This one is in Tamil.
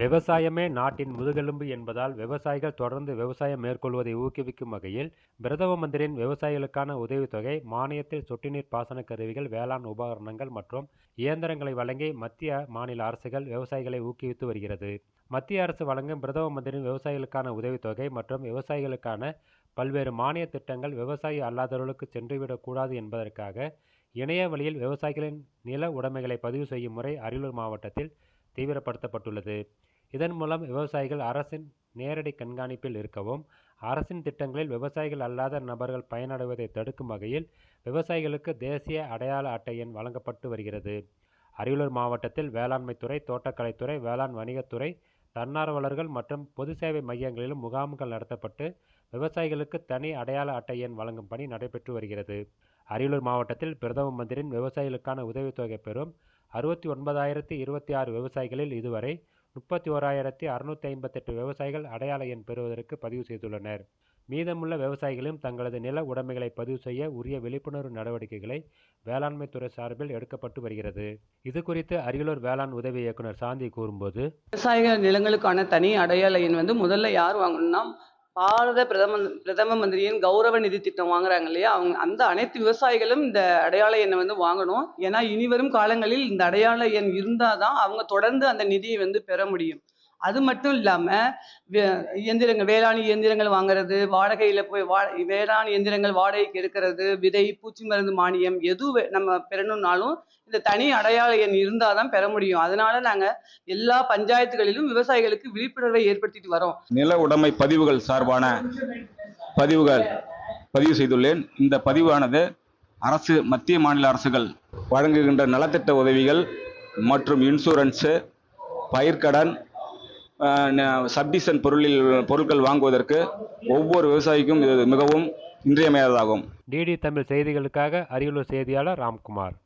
விவசாயமே நாட்டின் முதுகெலும்பு என்பதால் விவசாயிகள் தொடர்ந்து விவசாயம் மேற்கொள்வதை ஊக்குவிக்கும் வகையில் பிரதம மந்திரியின் விவசாயிகளுக்கான உதவித்தொகை மானியத்தில் சொட்டுநீர் பாசன கருவிகள் வேளாண் உபகரணங்கள் மற்றும் இயந்திரங்களை வழங்கி மத்திய மாநில அரசுகள் விவசாயிகளை ஊக்குவித்து வருகிறது. மத்திய அரசு வழங்கும் பிரதம மந்திரியின் விவசாயிகளுக்கான உதவித்தொகை மற்றும் விவசாயிகளுக்கான பல்வேறு மானிய திட்டங்கள் விவசாயி அல்லாதவர்களுக்கு சென்றுவிடக்கூடாது என்பதற்காக இணைய வழியில் விவசாயிகளின் நில உடைமைகளை பதிவு செய்யும் முறை அரியலூர் மாவட்டத்தில் தீவிரப்படுத்தப்பட்டுள்ளது. இதன் மூலம் விவசாயிகள் அரசின் நேரடி கண்காணிப்பில் இருக்கவும் அரசின் திட்டங்களில் விவசாயிகள் அல்லாத நபர்கள் பயனடைவதை தடுக்கும் வகையில் விவசாயிகளுக்கு தேசிய அடையாள அட்டை எண் வழங்கப்பட்டு வருகிறது. அரியலூர் மாவட்டத்தில் வேளாண்மைத்துறை தோட்டக்கலைத்துறை வேளாண் வணிகத்துறை தன்னார்வலர்கள் மற்றும் பொது சேவை மையங்களிலும் முகாம்கள் நடத்தப்பட்டு விவசாயிகளுக்கு தனி அடையாள அட்டை எண் வழங்கும் பணி நடைபெற்று வருகிறது. அரியலூர் மாவட்டத்தில் பிரதம மந்திரியின் விவசாயிகளுக்கான உதவித்தொகை பெறும் அறுபத்தி ஒன்பதாயிரத்தி இருபத்தி ஆறு விவசாயிகளில் இதுவரை முப்பத்தி ஓராயிரத்தி அறுநூற்றி ஐம்பத்தெட்டு விவசாயிகள் அடையாள எண் பெறுவதற்கு பதிவு செய்துள்ளனர். மீதமுள்ள விவசாயிகளும் தங்களது நில உடைமைகளை பதிவு செய்ய உரிய விழிப்புணர்வு நடவடிக்கைகளை வேளாண்மைத்துறை சார்பில் எடுக்கப்பட்டு வருகிறது. இது குறித்து அரியலூர் வேளாண் உதவி இயக்குனர் சாந்தி கூறும்போது விவசாயிகள் நிலங்களுக்கான தனி அடையாள எண் வந்து முதல்ல யார் வாங்கணும்னா பாரத பிரதம பிரதம மந்திரியின் கௌரவ நிதி திட்டம் வாங்குறாங்க இல்லையா? அவங்க அந்த அனைத்து விவசாயிகளும் இந்த அடையாள எண்ணை வந்து வாங்கணும். ஏன்னா இனி வரும் காலங்களில் இந்த அடையாள எண் இருந்தாதான் அவங்க தொடர்ந்து அந்த நிதியை வந்து பெற முடியும். அது மட்டும் இல்லாம இயந்திரங்கள் வேளாண் இயந்திரங்கள் வாங்குறது வாடகையில் போய் வா வேளாண் இயந்திரங்கள் வாடகைக்கு எடுக்கிறது விதை பூச்சி மருந்து மானியம் எது நம்ம பெறணும்னாலும் இந்த தனி அடையாள எண் இருந்தால் தான் பெற முடியும். அதனால நாங்கள் எல்லா பஞ்சாயத்துகளிலும் விவசாயிகளுக்கு விழிப்புணர்வை ஏற்படுத்திட்டு வரோம். நில உடைமை பதிவுகள் சார்பான பதிவுகள் பதிவு செய்துள்ளேன். இந்த பதிவானது அரசு மத்திய மாநில அரசுகள் வழங்குகின்ற நலத்திட்ட உதவிகள் மற்றும் இன்சூரன்ஸு பயிர்க்கடன் சப்டிசன் பொருளில் பொருட்கள் வாங்குவதற்கு ஒவ்வொரு விவசாயிக்கும் இது மிகவும் இன்றியமையாததாகும். டிடி தமிழ் செய்திகளுக்காக அரியலூர் செய்தியாளர் ராம்குமார்.